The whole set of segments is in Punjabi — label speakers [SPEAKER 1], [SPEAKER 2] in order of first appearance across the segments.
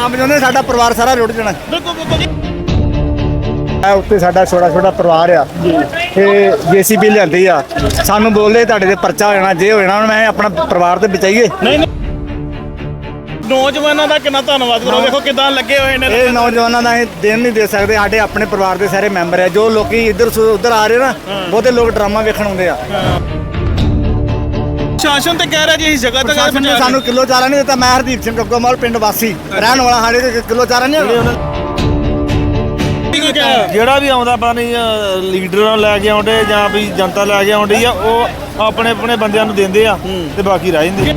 [SPEAKER 1] ਨਾ ਬਚਾਉਂਦੇ ਸਾਡਾ ਪਰਿਵਾਰ ਸਾਰਾ ਰੁੜ ਜਾਣਾ।
[SPEAKER 2] ਬਿਲਕੁਲ ਬਿਲਕੁਲ ਜੀ
[SPEAKER 1] ਇਹ ਉੱਤੇ ਸਾਡਾ ਛੋਟਾ ਛੋਟਾ ਪਰਿਵਾਰ ਆ। ਤੇ ਜੀਸੀਬੀ ਲਿਆਂਦੀ ਆ। ਸਾਨੂੰ ਬੋਲਦੇ ਤੁਹਾਡੇ ਤੇ ਪਰਚਾ ਹੋ ਜਾਣਾ ਜੇ ਹੋ ਜਾਣਾ ਮੈਂ ਆਪਣਾ ਪਰਿਵਾਰ ਤੇ ਬਚਾਈਏ।
[SPEAKER 2] ਨਹੀਂ ਨਹੀਂ। ਨੌਜਵਾਨਾਂ ਦਾ ਕਿੰਨਾ ਧੰਨਵਾਦ ਕਰੋ। ਵੇਖੋ ਕਿਦਾਂ ਲੱਗੇ ਹੋਏ ਨੇ।
[SPEAKER 1] ਇਹ ਨੌਜਵਾਨਾਂ ਦਾ ਅਸੀਂ ਦਿਨ ਨਹੀਂ ਦੇ ਸਕਦੇ। ਸਾਡੇ ਆਪਣੇ ਪਰਿਵਾਰ ਦੇ ਸਾਰੇ ਮੈਂਬਰ ਆ। ਜੋ ਲੋਕੀ ਇੱਧਰ ਉੱਧਰ ਆ ਰਹੇ ਨਾ ਬਹੁਤੇ ਲੋਕ ਡਰਾਮਾ ਵੇਖਣ ਆਉਂਦੇ ਆ।
[SPEAKER 2] ਸ਼ਾਸਨ ਤੇ ਕਹਿ ਰਿਹਾ ਜੀ ਇਸ ਜਗ੍ਹਾ ਤੇ
[SPEAKER 1] ਪ੍ਰਸ਼ਾਸਨ ਨੇ ਸਾਨੂੰ ਕਿਲੋ ਚਾਰਾ ਨਹੀਂ ਦਿੱਤਾ। ਮੈਂ ਹਰਦੀਪ ਸਿੰਘ ਗੱਗੋਮਲ ਪਿੰਡ ਵਾਸੀ। ਰਹਿਣ ਵਾਲਾ ਸਾਡੇ ਤੇ ਕਿਲੋ ਚਾਰਾ ਨਹੀਂ।
[SPEAKER 3] ਜਿਹੜਾ ਵੀ ਆਉਂਦਾ ਪਤਾ ਨਹੀਂ ਲੀਡਰਾਂ ਲੈ ਕੇ ਆਉਂਦੇ ਜਾਂ ਵੀ ਜਨਤਾ ਲੈ ਕੇ ਆਉਂਦੀ ਆ ਉਹ ਆਪਣੇ ਆਪਣੇ ਬੰਦਿਆਂ ਨੂੰ ਦਿੰਦੇ ਆ ਤੇ ਬਾਕੀ ਰਹਿ ਜਾਂਦੇ।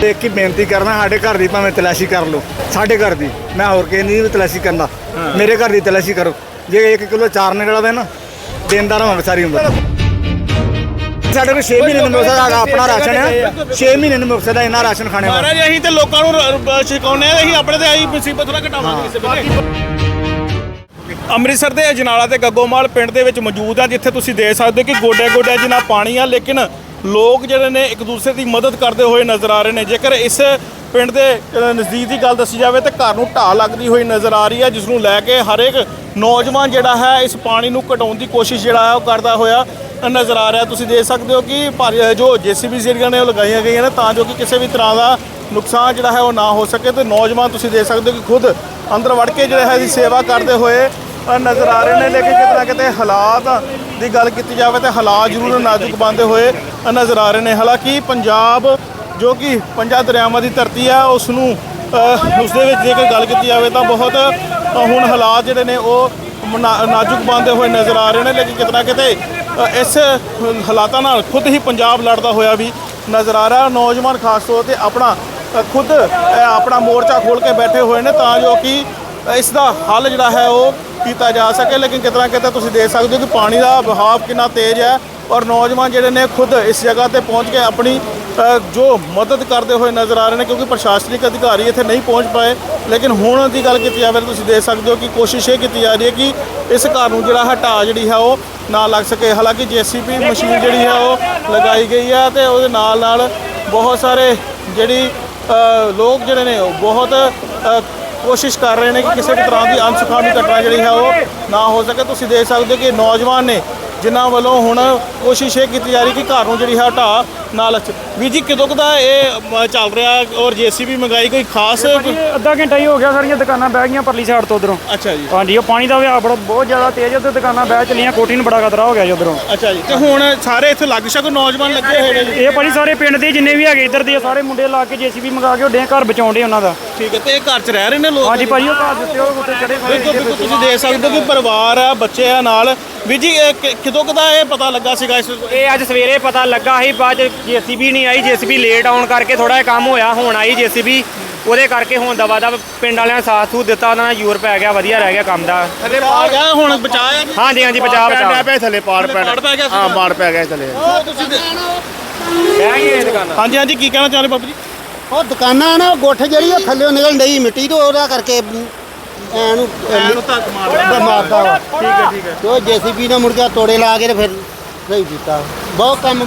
[SPEAKER 1] ਤੇ ਇੱਕ ਹੀ ਬੇਨਤੀ ਕਰਨਾ ਸਾਡੇ ਘਰ ਦੀ ਭਾਵੇਂ ਤਲਾਸ਼ੀ ਕਰ ਲਓ। ਸਾਡੇ ਘਰ ਦੀ ਮੈਂ ਹੋਰ ਕਿਸੇ ਦੀ ਵੀ ਤਲਾਸ਼ੀ ਕਰਨਾ। ਮੇਰੇ ਘਰ ਦੀ ਤਲਾਸ਼ੀ ਕਰੋ। ਜੇ 1 ਕਿਲੋ ਚਾਰ ਨਿਕਲਦਾ ਨਾ ਦੇਣਦਾਰ ਰਵਾਂਗੇ ਸਾਰੀ ਉਮਰ। ਸਾਡੇ ਕੋਲ 6 ਮਹੀਨੇ ਨੂੰ ਮੁਕਸਦ ਦਾ ਆਪਣਾ ਰਾਸ਼ਨ ਹੈ 6 ਮਹੀਨੇ ਨੂੰ ਮੁਕਸਦ ਦਾ ਇੰਨਾ ਰਾਸ਼ਨ ਖਾਣੇ ਵਾਲਾ।
[SPEAKER 2] ਮਹਾਰਾਜ ਅਸੀਂ ਤੇ ਲੋਕਾਂ ਨੂੰ ਛਕਾਉਂਦੇ ਆ ਅਸੀਂ ਆਪਣੇ ਤੇ ਆਈ ਮੁਸੀਬਤ ਥੋੜਾ ਘਟਾਵਾਂਗੇ ਕਿਸੇ ਵੇਲੇ। ਅੰਮ੍ਰਿਤਸਰ ਦੇ ਅਜਨਾਲਾ ਤੇ ਗੱਗੋਮਾਲ ਪਿੰਡ ਦੇ ਵਿੱਚ ਮੌਜੂਦ ਆ ਜਿੱਥੇ ਤੁਸੀਂ ਦੇਖ ਸਕਦੇ ਹੋ ਕਿ ਗੋਡੇ ਗੋਡੇ ਜਿੰਨਾ ਪਾਣੀ ਆ ਲੇਕਿਨ ਲੋਕ ਜਿਹੜੇ ਨੇ ਇੱਕ ਦੂਸਰੇ ਦੀ ਮਦਦ ਕਰਦੇ ਹੋਏ ਨਜ਼ਰ ਆ ਰਹੇ ਨੇ। ਜੇਕਰ ਇਸ ਪਿੰਡ ਦੇ ਨਜ਼ਦੀਕ ਦੀ ਗੱਲ ਦੱਸੀ ਜਾਵੇ ਤੇ ਘਰ ਨੂੰ ਢਾਹ ਲੱਗਦੀ ਹੋਈ ਨਜ਼ਰ ਆ ਰਹੀ ਹੈ, ਜਿਸ ਨੂੰ ਲੈ ਕੇ ਹਰੇਕ ਨੌਜਵਾਨ ਜਿਹੜਾ ਹੈ, ਇਸ ਪਾਣੀ ਨੂੰ ਘਟਾਉਣ ਦੀ ਕੋਸ਼ਿਸ਼ ਜਿਹੜਾ ਹੈ, ਉਹ ਕਰਦਾ ਹੋਇਆ ਨਜ਼ਰ ਆ ਰਿਹਾ। ਤੁਸੀਂ ਦੇਖ ਸਕਦੇ ਹੋ ਕਿ ਭਾਰੀ- ਜੋ ਜੀਸੀਬੀ ਜਿਹੜੀਆਂ ਨੇ ਉਹ ਲਗਾਈਆਂ ਗਈਆਂ ਨੇ, ਤਾਂ ਜੋ ਕਿ ਕਿਸੇ ਵੀ ਤਰ੍ਹਾਂ ਦਾ ਨੁਕਸਾਨ ਜਿਹੜਾ ਹੈ, ਉਹ ਨਾ ਹੋ ਸਕੇ। ਤੇ ਨੌਜਵਾਨ ਤੁਸੀਂ ਦੇਖ ਸਕਦੇ ਹੋ ਕਿ ਖੁਦ ਅੰਦਰ ਵੜ ਕੇ ਜਿਹੜਾ ਹੈ, ਇਹਦੀ ਸੇਵਾ ਕਰਦੇ ਹੋਏ ਨਜ਼ਰ ਆ ਰਹੇ ਨੇ। ਲੇਕਿਨ ਕਿਤੇ ਨਾ ਕਿਤੇ ਹਾਲਾਤ ਦੀ ਗੱਲ ਕੀਤੀ ਜਾਵੇ ਤੇ ਹਾਲਾਤ ਜ਼ਰੂਰ ਨਾਜ਼ੁਕ ਬਣਦੇ ਹੋਏ ਨਜ਼ਰ ਆ ਰਹੇ ਨੇ। ਹਾਲਾਂਕਿ ਪੰਜਾਬ ਜੋ ਕਿ ਪੰਜਾਂ ਦਰਿਆਵਾਂ ਦੀ ਧਰਤੀ ਹੈ ਉਸ ਨੂੰ ਅ, ਉਸ ਦੇ ਵਿੱਚ ਜੇਕਰ ਗੱਲ ਕੀਤੀ ਜਾਵੇ ਤਾਂ ਬਹੁਤ ਹੁਣ ਹਾਲਾਤ ਜਿਹੜੇ ਨੇ ਉਹ ਨਾਜ਼ੁਕ ਬਣਦੇ ਹੋਏ ਨਜ਼ਰ ਆ ਰਹੇ ਨੇ ਲੇਕਿਨ ਕਿਤੇ ਨਾ ਕਿਤੇ ਇਸ ਹਾਲਾਤਾਂ ਨਾਲ ਖੁਦ ਹੀ ਪੰਜਾਬ ਲੜਦਾ ਹੋਇਆ ਵੀ ਨਜ਼ਰ ਆ ਰਿਹਾ। ਨੌਜਵਾਨ ਖਾਸ ਤੌਰ ਤੇ ਆਪਣਾ ਖੁਦ ਆਪਣਾ ਮੋਰਚਾ ਖੋਲ ਕੇ ਬੈਠੇ ਹੋਏ ਨੇ ਤਾਂ ਜੋ ਕਿ ਇਸ ਦਾ ਹੱਲ ਜਿਹੜਾ ਹੈ ਉਹ ਕੀਤਾ ਜਾ ਸਕੇ। ਲੇਕਿਨ ਕਿਤੇ ਨਾ ਕਿਤੇ ਤੁਸੀਂ ਦੇਖ ਸਕਦੇ ਹੋ ਕਿ ਪਾਣੀ ਦਾ ਵਹਾਅ ਕਿੰਨਾ ਤੇਜ਼ ਹੈ ਔਰ ਨੌਜਵਾਨ ਜਿਹੜੇ ਨੇ ਖੁਦ ਇਸ ਜਗ੍ਹਾ ਤੇ ਪਹੁੰਚ ਕੇ ਆਪਣੀ ਜੋ ਮਦਦ ਕਰਦੇ ਹੋਏ ਨਜ਼ਰ ਆ ਰਹੇ ਨੇ, ਕਿਉਂਕਿ ਪ੍ਰਸ਼ਾਸਨਿਕ ਅਧਿਕਾਰੀ ਇੱਥੇ ਨਹੀਂ ਪਹੁੰਚ ਪਾਏ, ਲੇਕਿਨ ਹੁਣ ਦੀ ਗੱਲ ਕੀਤੀ ਜਾਵੇ ਤੁਸੀਂ ਦੇਖ ਸਕਦੇ ਹੋ ਕਿ ਕੋਸ਼ਿਸ਼ ਇਹ ਕੀਤੀ ਜਾ ਰਹੀ ਹੈ ਕਿ ਇਸ ਘਰ ਨੂੰ ਜਿਹੜਾ ਹਟਾ ਜਿਹੜੀ ਹੈ ਉਹ ਨਾ ਲੱਗ ਸਕੇ। ਹਾਲਾਂਕਿ ਜੀਸੀਪੀ ਮਸ਼ੀਨ ਜਿਹੜੀ ਹੈ ਉਹ ਲਗਾਈ ਗਈ ਹੈ ਤੇ ਉਹਦੇ ਨਾਲ ਨਾਲ ਬਹੁਤ ਸਾਰੇ ਜਿਹੜੀ ਲੋਕ ਜਿਹੜੇ ਨੇ ਉਹ ਬਹੁਤ ਕੋਸ਼ਿਸ਼ ਕਰ ਰਹੇ ਨੇ ਕਿ ਕਿਸੇ ਵੀ ਤਰ੍ਹਾਂ ਦੀ ਅਨਸੁਖਾਵੀ ਘਟਨਾ ਜਿਹੜੀ ਹੈ ਉਹ ਨਾ ਹੋ ਸਕੇ। ਤੁਸੀਂ ਦੇਖ ਸਕਦੇ ਹੋ ਕਿ ਨੌਜਵਾਨ ਨੇ ਜਿਨ੍ਹਾਂ ਵੱਲੋਂ ਹੁਣ ਕੋਸ਼ਿਸ਼ ਇਹ ਕੀਤੀ ਜਾ ਰਹੀ ਕਿ ਘਰ ਨੂੰ ਜਿਹੜੀ ਹੈ ਹਟਾ ਨਾ ਲੱਚ ਵੀ ਜੀ ਕਿਦੋਂ ਦਾ ਇਹ ਚੱਲ ਰਿਹਾ? ਔਰ ਜੀਸੀਬੀ ਮੰਗਾਈ ਕੋਈ ਖਾਸ?
[SPEAKER 4] ਅੱਧਾ ਘੰਟਾ ਹੀ ਹੋ ਗਿਆ ਸਾਰੀਆਂ ਦੁਕਾਨਾਂ ਬਹਿ ਗਈਆਂ ਪਰਲੀ ਸਾਈਡ ਤੋਂ ਉਧਰੋਂ।
[SPEAKER 2] ਅੱਛਾ ਜੀ।
[SPEAKER 4] ਹਾਂਜੀ ਉਹ ਪਾਣੀ ਦਾ ਵਹਾਅ ਬੜਾ ਬਹੁਤ ਜ਼ਿਆਦਾ ਤੇਜ਼ ਉੱਤੇ ਦੁਕਾਨਾਂ ਬਹਿ ਚਲੀਆਂ ਕੋਠੀ ਨੂੰ ਬੜਾ ਖਤਰਾ ਹੋ ਗਿਆ ਜੀ ਉਧਰੋਂ।
[SPEAKER 2] ਅੱਛਾ ਜੀ। ਤੇ ਹੁਣ ਸਾਰੇ ਇੱਥੇ ਲੱਗ ਸ਼ਕ ਨੌਜਵਾਨ ਲੱਗੇ ਹੋਏ ਨੇ ਜੀ?
[SPEAKER 4] ਇਹ ਭਾਜੀ ਸਾਰੇ ਪਿੰਡ ਦੇ ਜਿੰਨੇ ਵੀ ਹੈਗੇ ਇੱਧਰ ਦੇ ਸਾਰੇ ਮੁੰਡੇ ਲਾ ਕੇ ਜੀਸੀਬੀ ਮੰਗਾ ਕੇ ਉਹਦੇ ਘਰ ਬਚਾਉਂਦੇ ਉਹਨਾਂ ਦਾ।
[SPEAKER 2] ਠੀਕ ਹੈ ਤੇ ਇਹ ਘਰ 'ਚ ਰਹਿ ਰਹੇ ਨੇ ਲੋਕ?
[SPEAKER 4] ਹਾਂਜੀ ਭਾਜੀ ਉਹ ਘਰ ਦਿੱਤੇ ਉਹ ਉੱਤੇ ਚੜੇ ਸਾਰੇ
[SPEAKER 2] ਤੁਸੀਂ ਦੇਖ ਸਕਦੇ ਹੋ ਕਿ ਪਰਿਵਾਰ ਆ ਬੱਚੇ ਆ ਨਾਲ। ਵੀ ਜੀ ਕਿਦੋਂ ਕਦਾ ਇਹ ਪਤਾ ਲੱਗਾ ਸੀਗਾ ਇਸ
[SPEAKER 4] ਇਹ ਅੱਜ ਸਵੇਰੇ ਪਤਾ ਲੱਗਾ ਸੀ ਬਾਅਦ ਜੀਸੀਬੀ ਨਹੀਂ ਆਈ ਜੀਸੀਬੀ ਲੇਟ ਆਉਣ ਕਰਕੇ ਥੋੜਾ ਜਿਹਾ ਕੰਮ ਹੋਇਆ ਹੁਣ ਆਈ ਜੀਸੀਬੀ। ਉਹਦੇ ਕਰਕੇ ਹੁਣ ਦਵਾ ਦਾ ਪਿੰਡ ਵਾਲਿਆਂ ਨੇ ਸਾਥ ਸੂਥ ਦਿੱਤਾ ਉਹਨਾਂ ਨਾਲ ਯੂਰ ਪੈ ਗਿਆ ਵਧੀਆ ਰਹਿ ਗਿਆ ਕੰਮ ਦਾ।
[SPEAKER 2] ਥੱਲੇ ਆ ਗਿਆ ਹੁਣ ਬਚਾਇਆ
[SPEAKER 4] ਹਾਂਜੀ ਹਾਂਜੀ ਬਚਾ ਬਚਾ
[SPEAKER 3] ਪੈ ਥੱਲੇ ਪਾੜ
[SPEAKER 2] ਪਾੜ ਪੈ ਗਿਆ
[SPEAKER 3] ਹਾਂ ਪਾੜ ਪੈ ਗਿਆ ਥੱਲੇ।
[SPEAKER 2] ਉਹ ਤੁਸੀਂ ਦੇ-
[SPEAKER 4] ਬਹਿ ਗਏ ਦੁਕਾਨਾਂ।
[SPEAKER 2] ਹਾਂਜੀ ਹਾਂਜੀ ਕੀ ਕਹਿਣਾ ਚਾਹੁੰਦੇ ਬਾਬੂ ਜੀ?
[SPEAKER 5] ਉਹ ਦੁਕਾਨਾਂ ਨਾ ਗੁੱਠ ਜਿਹੜੀ ਉਹ ਥੱਲੇ ਨਿਕਲ ਡਈ ਮਿੱਟੀ ਤੋਂ ਉਹਦਾ ਕਰਕੇ ਐ ਨੂੰ
[SPEAKER 2] ਐਨੂੰ ਧੱਕ
[SPEAKER 5] ਮਾਰਦਾ ਵਾ
[SPEAKER 2] ਠੀਕ ਹੈ ਠੀਕ ਹੈ।
[SPEAKER 5] ਤੇ ਉਹ ਜੀਸੀਬੀ ਨਾਲ ਮੁੜ ਕੇ ਤੋੜੇ ਲਾ ਕੇ ਤੇ ਫਿਰ ਸਹੀ ਕੀਤਾ। ਬਹੁਤ ਕੰਮ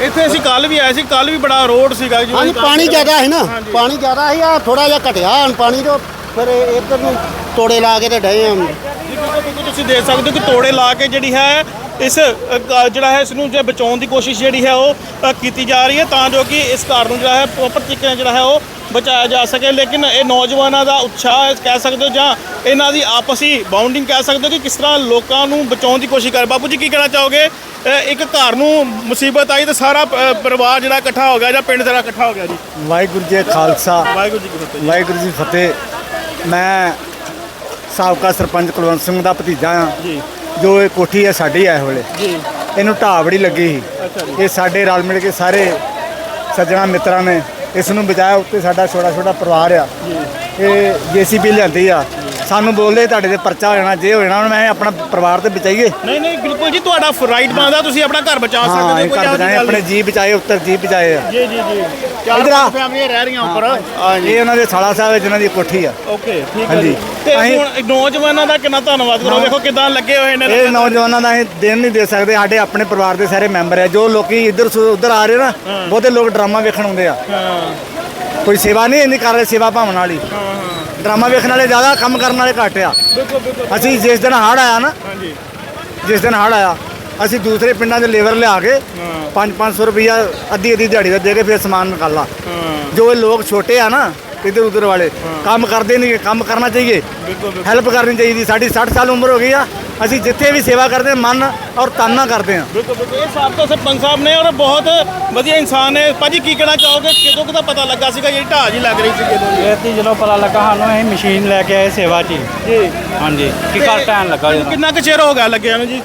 [SPEAKER 2] ਇੱਥੇ ਅਸੀਂ ਕੱਲ ਵੀ ਆਏ ਸੀ ਕੱਲ ਵੀ ਬੜਾ ਰੋਡ ਸੀਗਾ ਜੀ
[SPEAKER 5] ਹਾਂਜੀ ਪਾਣੀ ਜ਼ਿਆਦਾ ਹੈ ਨਾ ਪਾਣੀ ਜ਼ਿਆਦਾ ਸੀ ਆ ਥੋੜਾ ਜਿਹਾ ਘਟਿਆ ਹੁਣ ਪਾਣੀ ਤੋਂ ਫਿਰ ਇੱਧਰ ਨੂੰ ਤੋੜੇ ਲਾ ਕੇ ਤੇ ਡਏ ਆ
[SPEAKER 2] ਤੁਸੀਂ ਦੇਖ ਸਕਦੇ ਹੋ ਕਿ ਤੋੜੇ ਲਾ ਕੇ ਜਿਹੜੀ ਹੈ ਇਸ ਜਿਹੜਾ ਹੈ ਇਸ ਨੂੰ ਜੇ ਬਚਾਉਣ ਦੀ ਕੋਸ਼ਿਸ਼ ਜਿਹੜੀ ਹੈ ਉਹ ਕੀਤੀ ਜਾ ਰਹੀ ਹੈ ਤਾਂ ਜੋ ਕਿ ਇਸ ਘਰ ਨੂੰ ਜਿਹੜਾ ਹੈ ਪ੍ਰੋਪਰ ਤਰੀਕੇ ਨਾਲ ਜਿਹੜਾ ਹੈ ਉਹ ਬਚਾਇਆ ਜਾ ਸਕੇ ਲੇਕਿਨ ਇਹ ਨੌਜਵਾਨਾਂ ਦਾ ਉਤਸ਼ਾਹ ਹੈ, ਕਹਿ ਸਕਦੇ ਹੋ ਜਾਂ ਇਹਨਾਂ ਦੀ ਆਪਸੀ ਬਾਉਂਡਿੰਗ ਕਹਿ ਸਕਦੇ ਹੋ ਕਿ ਕਿਸ ਤਰ੍ਹਾਂ ਲੋਕਾਂ ਨੂੰ ਬਚਾਉਣ ਦੀ ਕੋਸ਼ਿਸ਼ ਕਰ। ਬਾਪੂ ਜੀ ਕੀ ਕਹਿਣਾ ਚਾਹੋਗੇ? ਇੱਕ ਘਰ ਨੂੰ ਮੁਸੀਬਤ ਆਈ ਤਾਂ ਸਾਰਾ ਪਰਿਵਾਰ ਜਿਹੜਾ ਇਕੱਠਾ ਹੋ ਗਿਆ ਜਾਂ ਪਿੰਡ ਸਾਰਾ ਇਕੱਠਾ ਹੋ ਗਿਆ ਜੀ?
[SPEAKER 1] ਵਾਹਿਗੁਰੂ ਜੀ ਖਾਲਸਾ।
[SPEAKER 2] ਵਾਹਿਗੁਰੂ ਜੀ ਕੀ ਫਤਿਹ
[SPEAKER 1] ਵਾਹਿਗੁਰੂ ਜੀ ਫਤਿਹ। ਮੈਂ ਸਾਬਕਾ ਸਰਪੰਚ ਕੁਲਵੰਤ ਸਿੰਘ ਦਾ ਭਤੀਜਾ ਆ
[SPEAKER 2] ਜੀ।
[SPEAKER 1] ਜੋ ਇਹ ਕੋਠੀ ਹੈ ਸਾਡੀ ਐ ਵੇਲੇ।
[SPEAKER 2] ਜੀ।
[SPEAKER 1] ਇਹਨੂੰ ਢਾਹ ਬੜੀ ਲੱਗੀ ਸੀ। ਇਹ ਸਾਡੇ ਰਲ ਮਿਲ ਕੇ ਸਾਰੇ ਸੱਜਣਾ ਮਿੱਤਰਾਂ ਨੇ ਇਸ ਨੂੰ ਬਚਾਇਆ ਉੱਤੇ ਸਾਡਾ ਛੋਟਾ ਛੋਟਾ ਪਰਿਵਾਰ ਆ। ਇਹ ਜੀਸੀਬੀ ਲਿਆਂਦੀ ਆ। ਸਾਨੂੰ ਬੋਲਦੇ ਤੁਹਾਡੇ ਤੇ ਪਰਚਾ ਹੋ ਜਾਣਾ ਜੇ ਹੋ ਜਾਣਾ ਹੁਣ ਮੈਂ ਆਪਣਾ ਪਰਿਵਾਰ ਤੇ ਬਚਾਈਏ।
[SPEAKER 2] ਨਹੀਂ ਨਹੀਂ ਬਿਲਕੁਲ ਜੀ ਤੁਹਾਡਾ ਰਾਈਟ ਬਣਦਾ ਤੁਸੀਂ ਆਪਣਾ ਘਰ ਬਚਾ
[SPEAKER 1] ਹਾਂ
[SPEAKER 2] ਸਕਦੇ
[SPEAKER 1] ਇਹ
[SPEAKER 2] ਹੋ ਕੋਈ
[SPEAKER 1] ਘਰ ਬਚਾਏ ਆਪਣੇ ਜੀ ਬਚਾਏ ਉੱਤਰ ਜੀ ਬਚਾਏ ਆ।
[SPEAKER 2] ਜੀ ਜੀ ਜੀ।
[SPEAKER 1] ਇਧਰ ਆ।
[SPEAKER 3] ਫੈਮਲੀਆਂ ਰਹਿ ਰਹੀਆਂ ਉੱਪਰ।
[SPEAKER 1] ਇਹ ਉਹਨਾਂ ਦੇ ਸਾਲਾ ਸਾਹਿਬ ਹੈ ਜਿਨ੍ਹਾਂ ਦੀ ਕੋਠੀ ਆ।
[SPEAKER 2] ਓਕੇ ਠੀਕ ਹੈ
[SPEAKER 1] ਹਾਂਜੀ।
[SPEAKER 2] ਜੀ ਤੇ
[SPEAKER 1] ਅਸੀਂ-
[SPEAKER 2] ਹੁਣ ਨੌਜਵਾਨਾਂ ਦਾ ਕਿੰਨਾ ਧੰਨਵਾਦ ਕਰੋ ਵੇਖੋ ਕਿਦਾਂ ਲੱਗੇ ਹੋਏ ਨੇ
[SPEAKER 1] ਇਹ ਨੌਜਵਾਨਾਂ ਦਾ ਅਸੀਂ ਦਿਨ ਨਹੀਂ ਦੇ ਸਕਦੇ ਸਾਡੇ ਆਪਣੇ ਪਰਿਵਾਰ ਦੇ ਸਾਰੇ ਮੈਂਬਰ ਆ। ਜੋ ਲੋਕੀ ਇੱਧਰ ਸੁ- ਉੱਧਰ ਆ ਰਹੇ ਨਾ ਬਹੁਤੇ ਲੋਕ ਡਰਾਮਾ ਵੇਖਣ ਆਉਂਦੇ ਆ। ਕੋਈ ਸੇਵਾ ਨਹੀਂ ਇੰਨੀ ਕਰ ਰਹੇ ਸੇਵਾ ਭਾਵਨਾ ਵਾਲੀ। ਡਰਾਮਾ ਵੇਖਣ ਵਾਲੇ ਜ਼ਿਆਦਾ ਕੰਮ ਕਰਨ ਵਾਲੇ ਘੱਟ ਆ।
[SPEAKER 2] ਬਿਲਕੁਲ ਬਿਲਕੁਲ।
[SPEAKER 1] ਅਸੀਂ ਜਿਸ ਦਿਨ ਹੜ੍ਹ ਆਇਆ ਨਾ
[SPEAKER 2] ਹਾਂਜੀ।
[SPEAKER 1] ਜਿਸ ਦਿਨ ਹੜ੍ਹ ਆਇਆ ਅਸੀਂ ਦੂਸਰੇ ਪਿੰਡਾਂ ਦੇ ਲੇਬਰ ਲਿਆ ਕੇ 5-500 ਰੁਪਈਆ ਅੱਧੀ ਅੱਧੀ ਦਿਹਾੜੀ ਦਾ ਦੇ ਕੇ ਫਿਰ ਸਮਾਨ ਨਿਕਾਲਾ। ਜੋ ਇਹ ਲੋਕ ਛੋਟੇ ਆ ਨਾ ਇਧਰ ਉਧਰ ਵਾਲੇ ਕੰਮ ਕਰਦੇ ਨਹੀਂ ਕੰਮ ਕਰਨਾ ਚਾਹੀਏ। ਹੈਲਪ ਕਰਨੀ ਚਾਹੀਦੀ। ਸਾਡੀ 60 ਸਾਲ ਉਮਰ ਹੋ ਗਈ ਆ। ਅਸੀਂ ਜਿੱਥੇ ਵੀ ਸੇਵਾ ਕਰਦੇ ਹਾਂ, ਮਨ ਔਰ ਤਨ ਨਾਲ ਕਰਦੇ ਆ
[SPEAKER 2] ਬਿਲਕੁਲ ਬਿਲਕੁਲ। ਇਹ ਸਾਹਿਬ ਤਾਂ ਸਰਪੰਚ ਸਾਹਿਬ ਨੇ ਔਰ ਬਹੁਤ ਵਧੀਆ ਇਨਸਾਨ ਨੇ। ਭਾਜੀ ਕੀ ਕਹਿਣਾ ਚਾਹੋਗੇ? ਕਿਦੋਂ ਕਿਦਾ ਪਤਾ ਲੱਗਾ ਸੀਗਾ? ਜਿਹੜੀ ਢਾਹ ਜੀ ਲੱਗ ਰਹੀ ਸੀ ਕਿਦੋਂ
[SPEAKER 6] ਇਹ ਤੇ ਜਦੋਂ ਪਤਾ ਲੱਗਾ ਸਾਨੂੰ ਅਸੀਂ ਮਸ਼ੀਨ ਲੈ ਕੇ ਆਏ ਸੇਵਾ 'ਚ ਹੀ।
[SPEAKER 2] ਜੀ।
[SPEAKER 6] ਹਾਂਜੀ। ਕਿ ਘਰ ਟਾਈਮ ਲੱਗਾ ਜਦੋਂ
[SPEAKER 2] ਕਿੰਨਾ ਕੁ ਚਿਰ ਹੋ ਗਿਆ ਲੱਗਿਆ ਨੂੰ ਜੀ?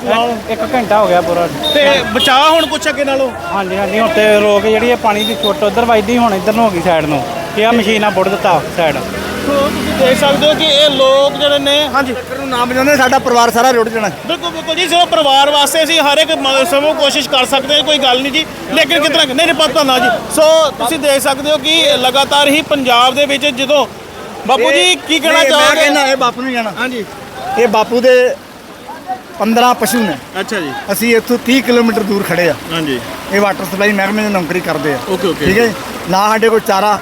[SPEAKER 6] ਇੱਕ ਘੰਟਾ ਹੋ ਗਿਆ ਪੂਰਾ।
[SPEAKER 2] ਤੇ ਬਚਾਅ ਹੁਣ ਕੁਛ ਅੱਗੇ ਨਾਲੋਂ?
[SPEAKER 6] ਹਾਂਜੀ ਹਾਂਜੀ। ਹੁਣ ਤੇ ਰੋਕ ਜਿਹੜੀ ਇਹ ਪਾਣੀ ਦੀ ਛੁੱਟ ਉਧਰ ਵੱਜਦੀ ਹੁਣ ਇੱਧਰ ਨੂੰ ਹੋ ਗਈ ਸਾਈਡ ਨੂੰ। ਇਹ ਆ ਮਸ਼ੀਨਾਂ ਬੁੱਢ ਦਿੱਤਾ ਸਾਈਡ
[SPEAKER 2] ਤੁਸੀਂ ਦੇਖ ਸਕਦੇ ਹੋ ਕਿ ਇਹ ਲੋਕ ਜਿਹੜੇ ਨੇ ਹਾਂਜੀ।
[SPEAKER 1] ਨੂੰ ਨਾਮ ਸਾਡਾ ਪਰਿਵਾਰ ਸਾਰਾ ਰੁੜ ਜਾਣਾ।
[SPEAKER 2] ਬਿਲਕੁਲ ਬਿਲਕੁਲ ਜੀ ਚਲੋ ਪਰਿਵਾਰ ਵਾਸਤੇ ਅਸੀਂ ਹਰ ਇੱਕ ਸਮੇਂ ਕੋਸ਼ਿਸ਼ ਕਰ ਸਕਦੇ ਹਾਂ ਕੋਈ ਗੱਲ ਨਹੀਂ ਜੀ। ਲੇਕਿਨ ਕਿਤਨਾ ਨਹੀਂ ਨਹੀਂ ਪਤਾ ਨਾ ਜੀ। ਸੋ ਤੁਸੀਂ ਦੇਖ ਸਕਦੇ ਹੋ ਕਿ ਲਗਾਤਾਰ ਹੀ ਪੰਜਾਬ ਦੇ ਵਿੱਚ ਜਦੋਂ ਬਾਪੂ ਜੀ ਕੀ ਕਹਿਣਾ
[SPEAKER 1] ਮੈਂ
[SPEAKER 2] ਚਾਹੋਗੇ?
[SPEAKER 1] ਕਹਿੰਦਾ ਇਹ ਬਾਪੂ ਨੂੰ ਜਾਣਾ
[SPEAKER 2] ਹਾਂਜੀ।
[SPEAKER 1] ਇਹ ਬਾਪੂ ਦੇ 15 ਪਸ਼ੂ ਨੇ।
[SPEAKER 2] ਅੱਛਾ ਜੀ।
[SPEAKER 1] ਅਸੀਂ ਇੱਥੋਂ 30 ਕਿਲੋਮੀਟਰ ਦੂਰ ਖੜੇ ਆ।
[SPEAKER 2] ਹਾਂਜੀ।
[SPEAKER 1] ਇਹ ਵਾਟਰ ਸਪਲਾਈ ਮਹਿਕਮੇ ਦੀ ਨੌਕਰੀ ਕਰਦੇ ਆ।
[SPEAKER 2] Okay okay.
[SPEAKER 1] ਠੀਕ ਹੈ? ਨਾ ਸਾਡੇ ਕੋਲ ਚਾਰਾ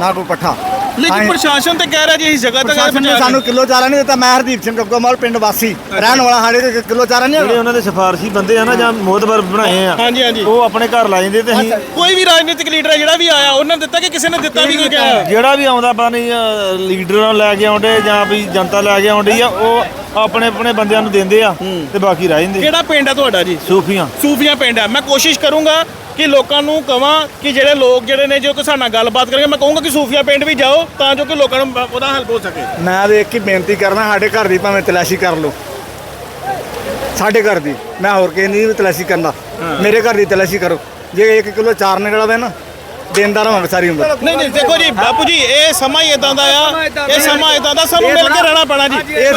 [SPEAKER 1] ਨਾ ਕੋਈ ਪੱਠਾ।
[SPEAKER 2] ਲੇਕਿਨ ਪ੍ਰਸ਼ਾਸਨ ਤੇ ਕਹਿ ਰਿਹਾ ਜੀ ਇਸ ਜਗ੍ਹਾ ਤੱਕ
[SPEAKER 1] ਪ੍ਰਸ਼ਾਸਨ ਨੇ ਸਾਨੂੰ ਕਿਲੋ ਚਾਰਾ ਨਹੀਂ ਦਿੱਤਾ ਮੈਂ ਹਰਦੀਪ ਸਿੰਘ ਗੱਗੋਮਾਲ ਪਿੰਡ ਵਾਸੀ। ਰਹਿਣ ਵਾਲਾ ਸਾਡੇ ਕੋਲ ਕਿਲੋ ਚਾਰਾ ਨਹੀਂ
[SPEAKER 3] ਜਿਹੜੇ ਉਹਨਾਂ ਦੇ ਸਿਫਾਰਸ਼ੀ ਬੰਦੇ ਆ ਨਾ ਜਾਂ ਮੋਦਬਰ ਬਣਾਏ ਆ
[SPEAKER 2] ਹਾਂਜੀ ਹਾਂਜੀ।
[SPEAKER 3] ਉਹ ਆਪਣੇ ਘਰ ਲਾ ਜਾਂਦੇ ਤੇ ਅਸੀਂ
[SPEAKER 2] ਕੋਈ ਵੀ ਰਾਜਨੀਤਿਕ ਲੀਡਰ ਹੈ ਜਿਹੜਾ ਵੀ ਆਇਆ ਉਹਨਾਂ ਨੇ ਦਿੱਤਾ ਕਿ ਕਿਸੇ ਨੇ ਦਿੱਤਾ ਵੀ ਕੋਈ ਕਿਹਾ
[SPEAKER 3] ਜਿਹੜਾ ਵੀ ਆਉਂਦਾ ਪਤਾ ਨਹੀਂ ਲੀਡਰਾਂ ਲੈ ਕੇ ਆਉਂਦੇ ਜਾਂ ਵੀ ਜਨਤਾ ਲੈ ਕੇ ਆਉਂਦੀ ਆ ਉਹ ਆਪਣੇ ਆਪਣੇ ਬੰਦਿਆਂ ਨੂੰ ਦਿੰਦੇ ਆ ਤੇ ਬਾਕੀ ਰਹਿ ਜਾਂਦੇ।
[SPEAKER 2] ਕਿਹੜਾ ਪਿੰਡ ਹੈ ਤੁਹਾਡਾ ਜੀ?
[SPEAKER 3] ਸੂਫੀਆਂ।
[SPEAKER 2] ਸੂਫੀਆ ਪਿੰਡ ਹੈ ਮੈਂ ਕੋਸ਼ਿਸ਼ ਕਰੂੰਗਾ ਕਿ ਲੋਕਾਂ ਨੂੰ ਕਵਾਂ ਕਿ ਜਿਹੜੇ ਲੋਕ ਜਿਹੜੇ ਨੇ ਜੋ ਕਿ ਸਾਡੇ ਨਾਲ ਗੱਲਬਾਤ ਕਰਨਗੇ ਮੈਂ ਕਹੂੰਗਾ ਕਿ ਸੂਫੀਆ ਪਿੰਡ ਵੀ ਜਾਓ ਤਾਂ ਜੋ ਕਿ ਲੋਕਾਂ ਨੂੰ ਉਹਦਾ ਹੱਲ ਹੋ ਸਕੇ।
[SPEAKER 1] ਮੈਂ ਦੇਖ ਕੇ ਬੇਨਤੀ ਕਰਨਾ ਸਾਡੇ ਘਰ ਦੀ ਭਾਵੇਂ ਤਲਾਸ਼ੀ ਕਰ ਲਓ। ਸਾਡੇ ਘਰ ਦੀ। ਮੈਂ ਹੋਰ ਕਿਸੇ ਵੀ ਤਲਾਸ਼ੀ ਕਰਨਾ। ਮੇਰੇ ਘਰ ਦੀ ਤਲਾਸ਼ੀ ਕਰੋ। ਜੇ 1 ਕਿਲੋ ਚਾਰ ਨਿਕਲਵੇ ਨਾ ਦੇਂਦਾ ਰਹਾਂਗੇ ਸਾਰੀ ਉਮਰ।
[SPEAKER 2] ਨਹੀਂ ਨਹੀਂ ਦੇਖੋ ਜੀ ਬਾਪੂ ਜੀ ਇਹ ਸਮਾਂ ਹੀ ਇਦਾਂ ਦਾ ਆ। ਇਹ ਸਮਾਂ ਇਦਾਂ ਦਾ ਸਭ ਨੂੰ ਮਿਲ ਕੇ ਰਹਿਣਾ ਪੈਣਾ ਜੀ।
[SPEAKER 1] ਇਹ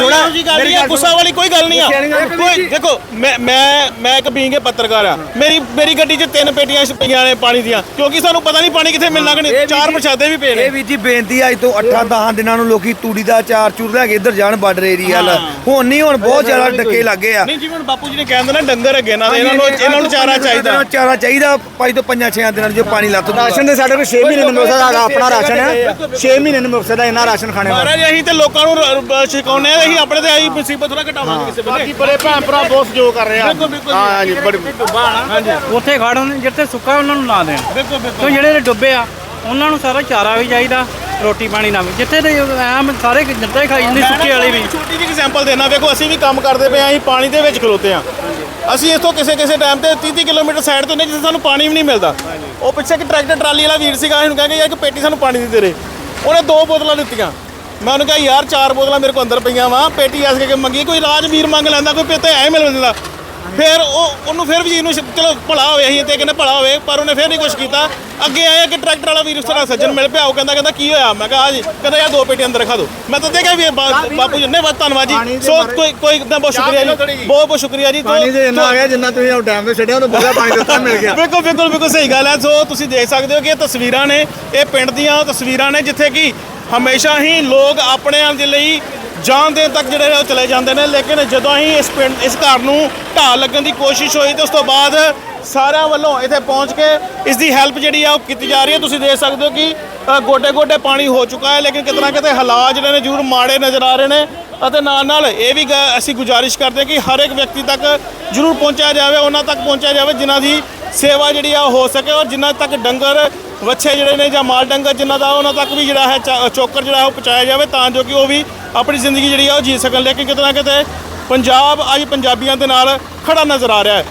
[SPEAKER 2] ਗੱਲ ਨਹੀਂ ਆ ਗੁੱਸਾ ਵਾਲੀ ਕੋਈ ਗੱਲ ਨਹੀਂ ਆ। ਕੋਈ ਦੇਖੋ ਮੈਂ ਮੈਂ ਮੈਂ ਇੱਕ ਬੀਂਗੇ ਪੱਤਰਕਾਰ ਆ। ਮੇਰੀ ਮੇਰੀ ਗੱਡੀ 'ਚ ਤਿੰਨ ਪੇਟੀਆਂ ਪਈਆਂ ਨੇ ਪਾਣੀ ਦੀਆਂ। ਕਿਉਂਕਿ ਸਾਨੂੰ ਪਤਾ ਨਹੀਂ ਪਾਣੀ ਕਿੱਥੇ ਮਿਲਣਾ ਕਿ ਚਾਰ ਪ੍ਰਸ਼ਾਦੇ ਵੀ ਪਏ ਨੇ।
[SPEAKER 7] ਇਹ ਵੀ ਜੀ ਬੇਨਤੀ ਆ, ਅੱਜ ਤੋਂ 8-10 ਦਿਨਾਂ ਨੂੰ ਲੋਕੀ ਤੂੜੀ ਦਾ ਚਾਰ ਚੂਰ ਲੈ ਕੇ ਇੱਧਰ ਜਾਣ ਬਾਰਡਰ ਏਰੀਆ ਵੱਲ। ਹੁਣ ਨਹੀਂ ਹੁਣ ਬਹੁਤ ਜ਼ਿਆਦਾ ਡੱਕੇ ਲੱਗੇ ਆ।
[SPEAKER 2] ਨਹੀਂ ਜਿਵੇਂ ਹੁਣ ਬਾਪੂ ਜੀ ਨੇ ਕਹਿੰਦੇ ਨਾ ਡੰਗਰ ਅੱਗੇ ਨਾ ਇਹਨਾਂ ਨੂੰ ਇਹਨਾਂ ਨੂੰ ਚਾਰਾ ਚਾਹੀਦਾ।
[SPEAKER 7] ਚਾਰਾ ਚਾਹੀਦਾ ਪੰਜ ਤੋਂ ਪੰਜਾਂ ਛੇਆਂ ਦਿਨਾਂ ਨੂੰ ਜੋ ਪਾਣੀ ਲੱਤ ਦੂਗਾ
[SPEAKER 1] ਰਾਸ਼ਨ ਦੇ ਸਾਡੇ ਕੋਲ 6 ਮਹੀਨੇ ਨੂੰ ਮੁਕਸਦ ਸਾਡਾ ਆਪਣਾ ਰਾਸ਼ਨ ਹੈ? 6 ਮਹੀਨੇ ਨੂੰ ਹੈ ਇੰਨਾ ਰਾਸ਼ਨ ਖਾਣੇ ਵਾਲਾ
[SPEAKER 2] ਮਹਾਰਾਜ ਅਸੀਂ ਤੇ ਲੋਕਾਂ ਨੂੰ ਸਿਖਾਉਂਦੇ ਆ ਅਸੀਂ ਆਪਣੇ ਤੇ ਆਈ ਮੁਸੀਬਤ ਥੋੜਾ ਘਟਾਵਾਂਗੇ ਕਿਸੇ ਵੇਲੇ।
[SPEAKER 1] ਬੜੇ ਭੈਣ ਭਰਾ ਬਹੁਤ ਸਹਿਯੋਗ ਕਰ ਰਹੇ
[SPEAKER 2] ਬਿਲਕੁਲ ਹਾਂ ਜੀ। ਬੜੀ ਹਾਂਜੀ।
[SPEAKER 6] ਉੱਥੇ ਖੜ ਹੁੰਦੇ ਜਿੱਥੇ ਸੁੱਕਾ ਉਹਨਾਂ ਨੂੰ ਨਾ ਦੇਣ।
[SPEAKER 2] ਬਿਲਕੁਲ ਬਿਲਕੁਲ।
[SPEAKER 6] ਜਿਹੜੇ ਡੁੱਬੇ ਆ ਉਹਨਾਂ ਨੂੰ ਸਾਰਾ ਚਾਰਾ ਵੀ ਚਾਹੀਦਾ ਰੋਟੀ ਪਾਣੀ ਨਾ ਵੀ। ਜਿੱਥੇ ਦੇ ਐਮ ਸਾਰੇ ਜਨਤਾ ਹੀ ਖਾਈ ਜਾਂਦੀ ਸੁੱਕੇ ਵਾਲੀ ਵੀ।
[SPEAKER 2] ਛੋਟੀ ਜਿਹੀ ਐਗਜ਼ਾਮਪਲ ਦੇਣਾ ਵੇਖੋ ਅਸੀਂ ਵੀ ਕੰਮ ਕਰਦੇ ਪਏ ਆਂ ਅਸੀਂ ਪਾਣੀ ਦੇ ਵਿੱਚ ਖਲੋਤੇ ਆਂ ਅਸੀਂ ਇੱਥੋਂ ਕਿਸੇ ਕਿਸੇ ਟਾਈਮ ਤੇ 30 30 ਕਿਲੋਮੀਟਰ ਸਾਈਡ ਤੋਂ ਨੇ ਜਿੱਥੇ ਸਾਨੂੰ ਪਾਣੀ ਵੀ ਨਹੀਂ ਮਿਲਦਾ। ਉਹ ਪਿੱਛੇ ਇੱਕ ਟਰੈਕਟਰ ਟਰਾਲੀ ਵਾਲਾ ਵੀਰ ਸੀਗਾ, ਇਹਨੂੰ ਕਹਿੰਦੇ ਯਾਰ ਇੱਕ ਪੇਟੀ ਸਾਨੂੰ ਪਾਣੀ ਦੀ ਦੇ ਉਹਨੇ ਦੋ ਬੋਤਲਾਂ ਦਿੱਤੀਆਂ। ਮੈਂ ਉਹਨੂੰ ਕਿਹਾ, ਯਾਰ, ਚਾਰ ਬੋਤਲਾਂ ਮੇਰੇ ਕੋਲ ਅੰਦਰ ਪਈਆਂ ਵਾ। ਪੇਟੀ ਐਸ ਕਰਕੇ ਮੰਗੀ। ਕੋਈ ਰਾਜ ਵੀਰ ਮੰਗ ਲੈਂਦਾ, ਕੋਈ ਪੇਤੇ ਐ ਮਿਲ ਜਾਂਦਾ ਫਿਰ ਉਹ ਉਹਨੂੰ ਫਿਰ ਵੀ ਜੀ ਨੂੰ ਚਲੋ ਭਲਾ ਹੋਵੇ ਅਸੀਂ ਤੇ ਕਹਿੰਦੇ ਭਲਾ ਹੋਵੇ ਪਰ ਉਹਨੇ ਫਿਰ ਨਹੀਂ ਕੁਝ ਕੀਤਾ। ਅੱਗੇ ਆਇਆ ਕਿ ਟਰੈਕਟਰ ਵਾਲਾ ਵੀਰ ਉਸ ਤਰ੍ਹਾਂ ਸੱਜਣ ਮਿਲ ਪਿਆ ਉਹ ਕਹਿੰਦਾ ਕਹਿੰਦਾ ਕੀ ਹੋਇਆ? ਮੈਂ ਕਿਹਾ ਆ ਜੀ ਕਹਿੰਦਾ ਯਾਰ ਦੋ ਪੇਟੀ ਅੰਦਰ ਰਖਾ ਦਿਓ ਮੈਂ ਤਾਂ ਦੇਖਿਆ ਵੀ ਬਾ- ਬਾਪੂ ਜੀ ਨੇ ਬਹੁਤ ਧੰਨਵਾਦ ਜੀ। ਸੋ ਕੋਈ ਕੋਈ ਇੱਕਦਮ ਬਹੁਤ ਸ਼ੁਕਰੀਆ ਜੀ। ਬਹੁਤ ਬਹੁਤ ਸ਼ੁਕਰੀਆ ਜੀ।
[SPEAKER 1] ਪਾਣੀ ਦੇ ਇੰਨਾ ਆ ਗਿਆ ਜਿੰਨਾ ਤੁਸੀਂ ਉਹ ਟਾਈਮ ਤੇ ਛੱਡਿਆ ਉਹਨੂੰ ਬੜਾ ਪਾਣੀ ਦਿੱਤਾ ਮਿਲ ਗਿਆ।
[SPEAKER 2] ਬਿਲਕੁਲ ਬਿਲਕੁਲ ਬਿਲਕੁਲ ਸਹੀ ਗੱਲ ਹੈ। ਸੋ ਤੁਸੀਂ ਦੇਖ ਸਕਦੇ ਹੋ ਕਿ ਇਹ ਤਸਵੀਰਾਂ ਨੇ ਇਹ ਪਿੰਡ ਦੀਆਂ ਤਸਵੀਰਾਂ ਨੇ ਜਿੱਥੇ ਕਿ ਹਮੇਸ਼ਾ ਹੀ ਲੋਕ ਆਪਣਿਆਂ ਦੇ ਲਈ ਜਾਨ ਦੇਣ ਤੱਕ ਜਿਹੜੇ ਉਹ ਚਲੇ ਜਾਂਦੇ ਨੇ, ਲੇਕਿਨ ਜਦੋਂ ਹੀ ਇਸ ਪਿੰਡ, ਇਸ ਘਰ ਨੂੰ ਢਾਹ ਲੱਗਣ ਦੀ ਕੋਸ਼ਿਸ਼ ਹੋਈ ਤੇ ਉਸ ਤੋਂ ਬਾਅਦ ਸਾਰਿਆਂ ਵੱਲੋਂ ਇੱਥੇ ਪਹੁੰਚ ਕੇ ਇਸ ਦੀ ਹੈਲਪ ਜਿਹੜੀ ਆ ਉਹ ਕੀਤੀ ਜਾ ਰਹੀ ਹੈ। ਤੁਸੀਂ ਦੇਖ ਸਕਦੇ ਹੋ ਕਿ ਗੋਡੇ ਗੋਡੇ ਪਾਣੀ ਹੋ ਚੁੱਕਾ ਹੈ, ਲੇਕਿਨ ਕਿਤੇ ਨਾ ਕਿਤੇ ਹਾਲਾਤ ਜਿਹੜੇ ਨੇ ਜ਼ਰੂਰ ਮਾੜੇ ਨਜ਼ਰ ਆ ਰਹੇ ਨੇ ਅਤੇ ਨਾਲ ਨਾਲ ਇਹ ਵੀ ਗ- ਅਸੀਂ ਗੁਜ਼ਾਰਿਸ਼ ਕਰਦੇ ਹਾਂ ਕਿ ਹਰ ਇੱਕ ਵਿਅਕਤੀ ਤੱਕ ਜ਼ਰੂਰ ਪਹੁੰਚਿਆ ਜਾਵੇ, ਉਹਨਾਂ ਤੱਕ ਪਹੁੰਚਿਆ ਜਾਵੇ ਜਿਨ੍ਹਾਂ ਦੀ ਸੇਵਾ ਜਿਹੜੀ ਆ ਉਹ ਹੋ ਸਕੇ ਔਰ ਜਿਨ੍ਹਾਂ ਤੱਕ ਡੰਗਰ ਵੱਛੇ ਜਿਹੜੇ ਨੇ ਜਾਂ ਮਾਲ ਡੰਗਰ ਜਿਨ੍ਹਾਂ ਦਾ ਉਹਨਾਂ ਤੱਕ ਵੀ ਜਿਹੜਾ ਹੈ ਚਾ- ਚੋਕਰ ਜਿਹੜਾ ਹੈ ਉਹ ਪਹੁੰਚਾਇਆ ਜਾਵੇ ਤਾਂ ਜੋ ਕਿ ਉਹ ਵੀ ਆਪਣੀ ਜ਼ਿੰਦਗੀ ਜਿਹੜੀ ਆ ਉਹ ਜੀ ਸਕਣ ਲੇਕਿਨ ਕਿਤੇ ਨਾ ਕਿਤੇ ਪੰਜਾਬ ਅੱਜ ਪੰਜਾਬੀਆਂ ਦੇ ਨਾਲ ਖੜਾ ਨਜ਼ਰ ਆ ਰਿਹਾ ਹੈ।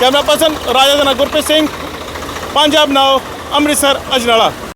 [SPEAKER 2] ਕੈਮਰਾ ਪਰਸਨ ਰਾਜਾ ਜਨਾ ਗੁਰਪ੍ਰੀਤ ਸਿੰਘ। ਪੰਜਾਬ ਨਾਓ, ਅੰਮ੍ਰਿਤਸਰ, ਅਜਨਾਲਾ।